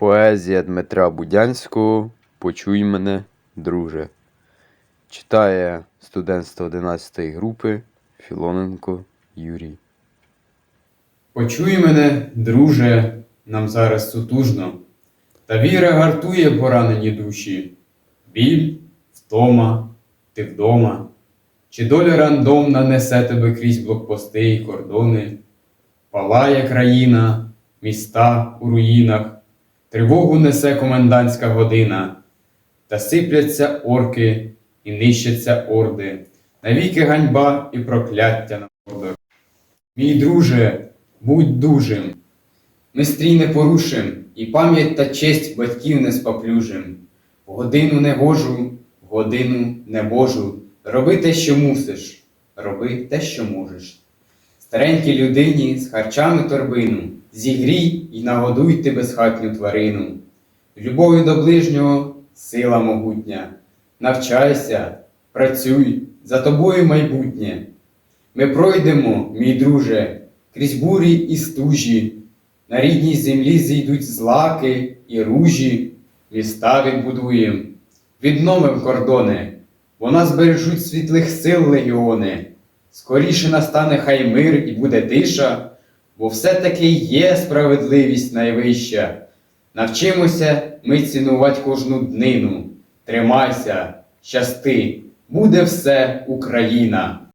Поезія Дмитра Будянського Почуй мене, друже. Читає студент 111 групи Філоненко Юрій. Почуй мене, друже, нам зараз сутужно, та віра гартує поранені душі. Біль, втома, ти вдома. Чи доля рандомна несе тебе крізь блокпости й кордони? Палає країна, міста у руїнах, тривогу несе комендантська година, та сипляться орки і нищаться орди, навіки ганьба і прокляття на мордах. Мій друже, будь дужим, ми стрій не порушим, і пам'ять та честь батьків не споплюжим. В годину не гожу, в годину не божу. Роби те, що мусиш, роби те, що можеш. Старенькій людині з харчами торбину, зігрій і нагодуй ти безхатню тварину. Любові до ближнього сила могутня. Навчайся, працюй, за тобою майбутнє. Ми пройдемо, мій друже, крізь бурі і стужі. На рідній землі зійдуть злаки і ружі, міста відбудуєм, відновим кордони, бо нас бережуть світлих сил легіони. Скоріше настане хай мир і буде тиша, бо все-таки є справедливість найвища. Навчимося ми цінувати кожну днину. Тримайся, щасти, буде все Україна!